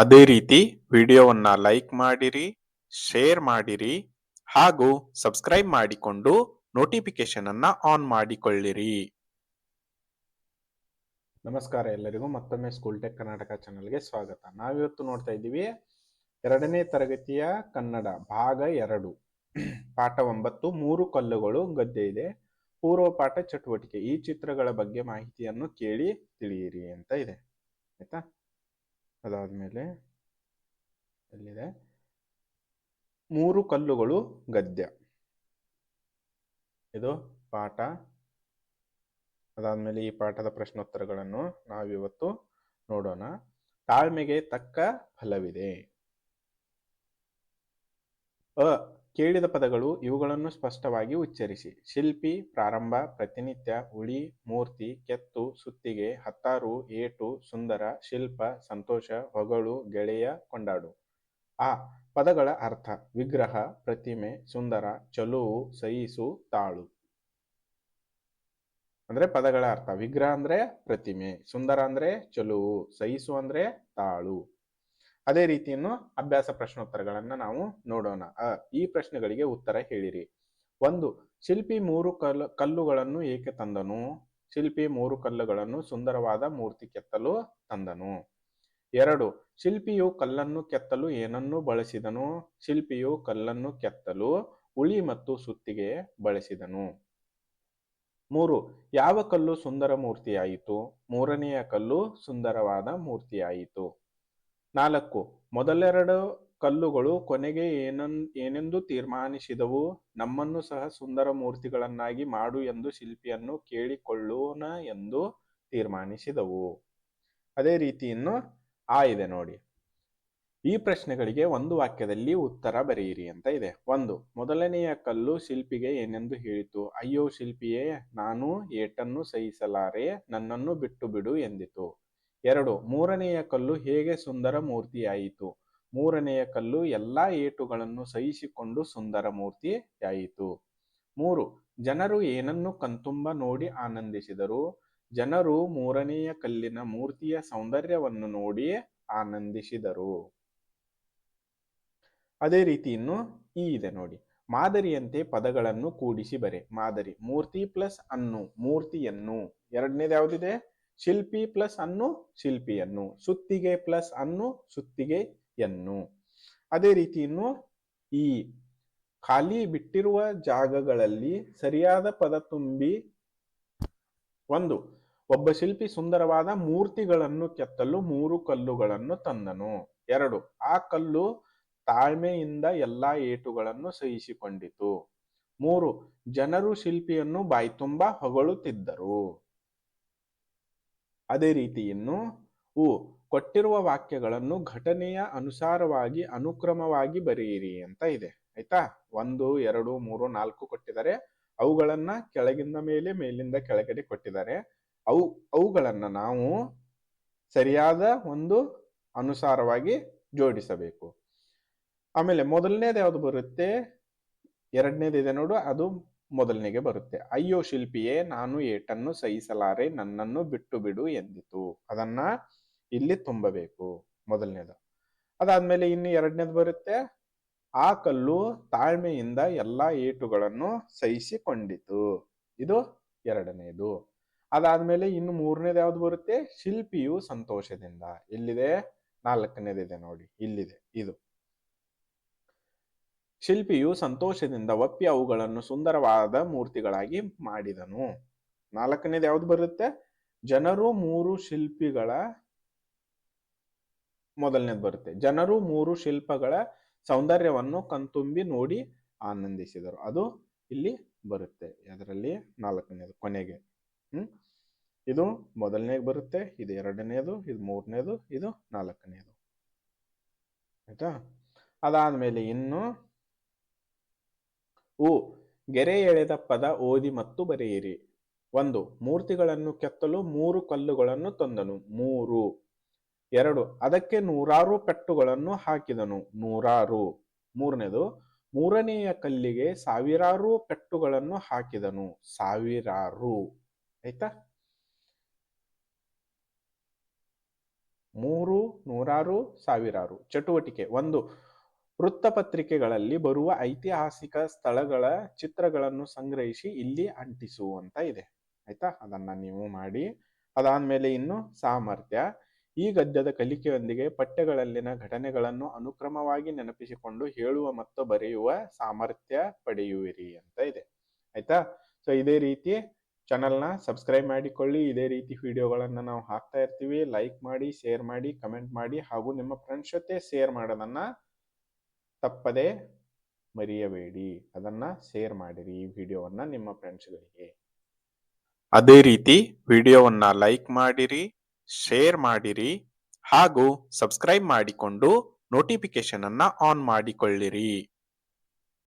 ಅದೇ ರೀತಿ ವಿಡಿಯೋವನ್ನ ಲೈಕ್ ಮಾಡಿರಿ, ಶೇರ್ ಮಾಡಿರಿ ಹಾಗೂ ಸಬ್ಸ್ಕ್ರೈಬ್ ಮಾಡಿಕೊಂಡು ನೋಟಿಫಿಕೇಶನ್ ಅನ್ನ ಆನ್ ಮಾಡಿಕೊಳ್ಳಿರಿ. ನಮಸ್ಕಾರ ಎಲ್ಲರಿಗೂ, ಮತ್ತೊಮ್ಮೆ ಸ್ಕೂಲ್ ಟೆಕ್ ಕರ್ನಾಟಕ ಚಾನಲ್ಗೆ ಸ್ವಾಗತ. ನಾವಿವತ್ತು ನೋಡ್ತಾ ಇದ್ದೀವಿ, ಎರಡನೇ ತರಗತಿಯ ಕನ್ನಡ ಭಾಗ ಎರಡು. ಪಾಠ ಒಂಬತ್ತು, ಮೂರು ಕಲ್ಲುಗಳು ಗದ್ದೆ ಇದೆ. ಪೂರ್ವ ಪಾಠ ಚಟುವಟಿಕೆ. ಈ ಚಿತ್ರಗಳ ಬಗ್ಗೆ ಮಾಹಿತಿಯನ್ನು ಕೇಳಿ ತಿಳಿಯಿರಿ ಅಂತ ಇದೆ. ಆಯ್ತಾ? ಅದಾದ್ಮೇಲೆ ಎಲ್ಲಿದೆ? ಮೂರು ಕಲ್ಲುಗಳು ಗದ್ಯ. ಇದು ಪಾಠ. ಅದಾದ್ಮೇಲೆ ಈ ಪಾಠದ ಪ್ರಶ್ನೋತ್ತರಗಳನ್ನು ನಾವಿವತ್ತು ನೋಡೋಣ. ತಾಳ್ಮೆಗೆ ತಕ್ಕ ಫಲವಿದೆ. ಅ ಕೇಳಿದ ಪದಗಳು ಇವುಗಳನ್ನು ಸ್ಪಷ್ಟವಾಗಿ ಉಚ್ಚರಿಸಿ. ಶಿಲ್ಪಿ, ಪ್ರಾರಂಭ, ಪ್ರತಿನಿತ್ಯ ಉಳಿ ಮೂರ್ತಿ, ಕೆತ್ತು, ಸುತ್ತಿಗೆ, ಹತ್ತಾರು, ಏಟು, ಸುಂದರ, ಶಿಲ್ಪ, ಸಂತೋಷ, ಹೊಗಳು, ಗೆಳೆಯ, ಕೊಂಡಾಡು. ಆ ಪದಗಳ ಅರ್ಥ, ವಿಗ್ರಹ, ಪ್ರತಿಮೆ, ಸುಂದರ, ಚಲುವು ಸಹಿಸು ತಾಳು. ಅಂದ್ರೆ ಪದಗಳ ಅರ್ಥ, ವಿಗ್ರಹ ಅಂದ್ರೆ ಪ್ರತಿಮೆ, ಸುಂದರ ಅಂದ್ರೆ ಚಲುವು ಸಹಿಸು ಅಂದ್ರೆ ತಾಳು. ಅದೇ ರೀತಿಯನ್ನು ಅಭ್ಯಾಸ ಪ್ರಶ್ನೋತ್ತರಗಳನ್ನ ನಾವು ನೋಡೋಣ. ಈ ಪ್ರಶ್ನೆಗಳಿಗೆ ಉತ್ತರ ಹೇಳಿರಿ. ಒಂದು, ಶಿಲ್ಪಿ ಮೂರು ಕಲ್ಲು ಕಲ್ಲುಗಳನ್ನು ಏಕೆ ತಂದನು? ಶಿಲ್ಪಿ ಮೂರು ಕಲ್ಲುಗಳನ್ನು ಸುಂದರವಾದ ಮೂರ್ತಿ ಕೆತ್ತಲು ತಂದನು. ಎರಡು, ಶಿಲ್ಪಿಯು ಕಲ್ಲನ್ನು ಕೆತ್ತಲು ಏನನ್ನು ಬಳಸಿದನು? ಶಿಲ್ಪಿಯು ಕಲ್ಲನ್ನು ಕೆತ್ತಲು ಉಳಿ ಮತ್ತು ಸುತ್ತಿಗೆ ಬಳಸಿದನು. ಮೂರು, ಯಾವ ಕಲ್ಲು ಸುಂದರ ಮೂರ್ತಿಯಾಯಿತು? ಮೂರನೆಯ ಕಲ್ಲು ಸುಂದರವಾದ ಮೂರ್ತಿಯಾಯಿತು. ನಾಲ್ಕು, ಮೊದಲೆರಡು ಕಲ್ಲುಗಳು ಕೊನೆಗೆ ಏನನ್, ಏನೆಂದು ತೀರ್ಮಾನಿಸಿದವು. ನಮ್ಮನ್ನು ಸಹ ಸುಂದರ ಮೂರ್ತಿಗಳನ್ನಾಗಿ ಮಾಡು ಎಂದು ಶಿಲ್ಪಿಯನ್ನು ಕೇಳಿಕೊಳ್ಳೋಣ ಎಂದು ತೀರ್ಮಾನಿಸಿದವು. ಅದೇ ರೀತಿಯನ್ನು ಆ ಇದೆ ನೋಡಿ. ಈ ಪ್ರಶ್ನೆಗಳಿಗೆ ಒಂದು ವಾಕ್ಯದಲ್ಲಿ ಉತ್ತರ ಬರೆಯಿರಿ ಅಂತ ಇದೆ. ಒಂದು, ಮೊದಲನೆಯ ಕಲ್ಲು ಶಿಲ್ಪಿಗೆ ಏನೆಂದು ಹೇಳಿತು? ಅಯ್ಯೋ ಶಿಲ್ಪಿಯೇ, ನಾನು ಏಟನ್ನು ಸಹಿಸಲಾರೆ, ನನ್ನನ್ನು ಬಿಟ್ಟು ಬಿಡು ಎಂದಿತು. ಎರಡು, ಮೂರನೆಯ ಕಲ್ಲು ಹೇಗೆ ಸುಂದರ ಮೂರ್ತಿಯಾಯಿತು? ಮೂರನೆಯ ಕಲ್ಲು ಎಲ್ಲಾ ಏಟುಗಳನ್ನು ಸಹಿಸಿಕೊಂಡು ಸುಂದರ ಮೂರ್ತಿಯಾಯಿತು. ಮೂರು, ಜನರು ಏನನ್ನು ಕಣ್ತುಂಬ ನೋಡಿ ಆನಂದಿಸಿದರು? ಜನರು ಮೂರನೆಯ ಕಲ್ಲಿನ ಮೂರ್ತಿಯ ಸೌಂದರ್ಯವನ್ನು ನೋಡಿ ಆನಂದಿಸಿದರು. ಅದೇ ರೀತಿ ಇನ್ನು ಈ ಇದೆ ನೋಡಿ. ಮಾದರಿಯಂತೆ ಪದಗಳನ್ನು ಕೂಡಿಸಿ ಬರೆ. ಮಾದರಿ, ಮೂರ್ತಿ ಪ್ಲಸ್ ಅನ್ನು, ಮೂರ್ತಿಯನ್ನು. ಎರಡನೇದು ಯಾವ್ದಿದೆ? ಶಿಲ್ಪಿ ಪ್ಲಸ್ ಅನ್ನು ಶಿಲ್ಪಿಯನ್ನು, ಸುತ್ತಿಗೆ ಪ್ಲಸ್ ಅನ್ನು ಸುತ್ತಿಗೆಯನ್ನು. ಅದೇ ರೀತಿ ಇನ್ನು ಈ ಖಾಲಿ ಬಿಟ್ಟಿರುವ ಜಾಗಗಳಲ್ಲಿ ಸರಿಯಾದ ಪದ ತುಂಬಿ ಒಂದು, ಒಬ್ಬ ಶಿಲ್ಪಿ ಸುಂದರವಾದ ಮೂರ್ತಿಗಳನ್ನು ಕೆತ್ತಲು ಮೂರು ಕಲ್ಲುಗಳನ್ನು ತಂದನು. ಎರಡು, ಆ ಕಲ್ಲು ತಾಳ್ಮೆಯಿಂದ ಎಲ್ಲಾ ಏಟುಗಳನ್ನು ಸಹಿಸಿಕೊಂಡಿತು. ಮೂರು, ಜನರು ಶಿಲ್ಪಿಯನ್ನು ಬಾಯ್ತುಂಬ ಹೊಗಳುತ್ತಿದ್ದರು. ಅದೇ ರೀತಿ ಇನ್ನು ಉ, ಕೊಟ್ಟಿರುವ ವಾಕ್ಯಗಳನ್ನು ಘಟನೆಯ ಅನುಸಾರವಾಗಿ ಅನುಕ್ರಮವಾಗಿ ಬರೆಯಿರಿ ಅಂತ ಇದೆ. ಆಯ್ತಾ? ಒಂದು, ಎರಡು, ಮೂರು, ನಾಲ್ಕು ಕೊಟ್ಟಿದ್ದಾರೆ. ಅವುಗಳನ್ನ ಕೆಳಗಿಂದ ಮೇಲೆ, ಮೇಲಿಂದ ಕೆಳಗಡೆ ಕೊಟ್ಟಿದ್ದಾರೆ. ಅವು, ಅವುಗಳನ್ನ ನಾವು ಸರಿಯಾದ ಒಂದು ಅನುಸಾರವಾಗಿ ಜೋಡಿಸಬೇಕು. ಆಮೇಲೆ ಮೊದಲನೇದು ಯಾವುದು ಬರುತ್ತೆ? ಎರಡನೇದು ಇದೆ ನೋಡು. ಅದು ಮೊದಲನೇಗೆ ಬರುತ್ತೆ. ಅಯ್ಯೋ ಶಿಲ್ಪಿಯೇ, ನಾನು ಏಟನ್ನು ಸಹಿಸಲಾರೆ, ನನ್ನನ್ನು ಬಿಟ್ಟು ಬಿಡು ಎಂದಿತು. ಅದನ್ನ ಇಲ್ಲಿ ತುಂಬಬೇಕು ಮೊದಲನೇದು. ಅದಾದ್ಮೇಲೆ ಇನ್ನು ಎರಡನೇದು ಬರುತ್ತೆ, ಆ ಕಲ್ಲು ತಾಳ್ಮೆಯಿಂದ ಎಲ್ಲಾ ಏಟುಗಳನ್ನು ಸಹಿಸಿಕೊಂಡಿತು ಇದು ಎರಡನೇದು. ಅದಾದ್ಮೇಲೆ ಇನ್ನು ಮೂರನೇದು ಯಾವ್ದು ಬರುತ್ತೆ, ಶಿಲ್ಪಿಯು ಸಂತೋಷದಿಂದ ಎಲ್ಲಿದೆ? ನಾಲ್ಕನೇದಿದೆ ನೋಡಿ, ಇಲ್ಲಿದೆ, ಇದು. ಶಿಲ್ಪಿಯು ಸಂತೋಷದಿಂದ ಒಪ್ಪಿ ಅವುಗಳನ್ನು ಸುಂದರವಾದ ಮೂರ್ತಿಗಳಾಗಿ ಮಾಡಿದನು. ನಾಲ್ಕನೇದು ಯಾವ್ದು ಬರುತ್ತೆ? ಜನರು ಮೂರು ಶಿಲ್ಪಿಗಳ ಮೊದಲನೇದು ಬರುತ್ತೆ. ಜನರು ಮೂರು ಶಿಲ್ಪಗಳ ಸೌಂದರ್ಯವನ್ನು ಕಣ್ತುಂಬಿ ನೋಡಿ ಆನಂದಿಸಿದರು. ಅದು ಇಲ್ಲಿ ಬರುತ್ತೆ. ಅದರಲ್ಲಿ ನಾಲ್ಕನೇದು, ಕೊನೆಗೆ. ಹ್ಮ್? ಇದು ಮೊದಲನೇಗೆ ಬರುತ್ತೆ, ಇದು ಎರಡನೇದು, ಇದು ಮೂರನೇದು, ಇದು ನಾಲ್ಕನೇದು. ಆಯ್ತಾ? ಅದಾದ್ಮೇಲೆ ಇನ್ನು ಉ ಗೆರೆ ಎಳೆದ ಪದ ಓದಿ ಮತ್ತು ಬರೆಯಿರಿ. ಒಂದು, ಮೂರ್ತಿಗಳನ್ನು ಕೆತ್ತಲು ಮೂರು ಕಲ್ಲುಗಳನ್ನು ತಂದನು. ಮೂರು. ಎರಡು, ಅದಕ್ಕೆ ನೂರಾರು ಪೆಟ್ಟುಗಳನ್ನು ಹಾಕಿದನು. ನೂರಾರು. ಮೂರನೇದು, ಮೂರನೆಯ ಕಲ್ಲಿಗೆ ಸಾವಿರಾರು ಪೆಟ್ಟುಗಳನ್ನು ಹಾಕಿದನು. ಸಾವಿರಾರು. ಆಯ್ತಾ? ಮೂರು, ನೂರಾರು, ಸಾವಿರಾರು. ಚಟುವಟಿಕೆ. ಒಂದು ವೃತ್ತಪತ್ರಿಕೆಗಳಲ್ಲಿ ಬರುವ ಐತಿಹಾಸಿಕ ಸ್ಥಳಗಳ ಚಿತ್ರಗಳನ್ನು ಸಂಗ್ರಹಿಸಿ ಇಲ್ಲಿ ಅಂಟಿಸು ಅಂತ ಇದೆ. ಆಯ್ತಾ? ಅದನ್ನ ನೀವು ಮಾಡಿ. ಅದಾದ್ಮೇಲೆ ಇನ್ನು ಸಾಮರ್ಥ್ಯ. ಈ ಗದ್ಯದ ಕಲಿಕೆಯೊಂದಿಗೆ ಪಠ್ಯಗಳಲ್ಲಿನ ಘಟನೆಗಳನ್ನು ಅನುಕ್ರಮವಾಗಿ ನೆನಪಿಸಿಕೊಂಡು ಹೇಳುವ ಮತ್ತು ಬರೆಯುವ ಸಾಮರ್ಥ್ಯ ಪಡೆಯುವಿರಿ ಅಂತ ಇದೆ. ಆಯ್ತಾ? ಸೊ ಇದೇ ರೀತಿ ಚಾನಲ್ನ ಸಬ್ಸ್ಕ್ರೈಬ್ ಮಾಡಿಕೊಳ್ಳಿ. ಇದೇ ರೀತಿ ವಿಡಿಯೋಗಳನ್ನು ನಾವು ಹಾಕ್ತಾ ಇರ್ತೀವಿ. ಲೈಕ್ ಮಾಡಿ ಶೇರ್ ಮಾಡಿ ಕಮೆಂಟ್ ಮಾಡಿ ಹಾಗೂ ನಿಮ್ಮ ಫ್ರೆಂಡ್ಸ್ ಜೊತೆ ಶೇರ್ ಮಾಡೋದನ್ನ ತಪ್ಪದೆ ಮರೆಯಬೇಡಿ. ಅದನ್ನ ಶೇರ್ ಮಾಡಿರಿ ಈ ವಿಡಿಯೋವನ್ನ ನಿಮ್ಮ ಫ್ರೆಂಡ್ಸ್ಗಳಿಗೆ ಅದೇ ರೀತಿ ವಿಡಿಯೋವನ್ನ ಲೈಕ್ ಮಾಡಿರಿ ಶೇರ್ ಮಾಡಿರಿ ಹಾಗೂ ಸಬ್ಸ್ಕ್ರೈಬ್ ಮಾಡಿಕೊಂಡು ನೋಟಿಫಿಕೇಶನ್ ಅನ್ನ ಆನ್ ಮಾಡಿಕೊಳ್ಳಿರಿ.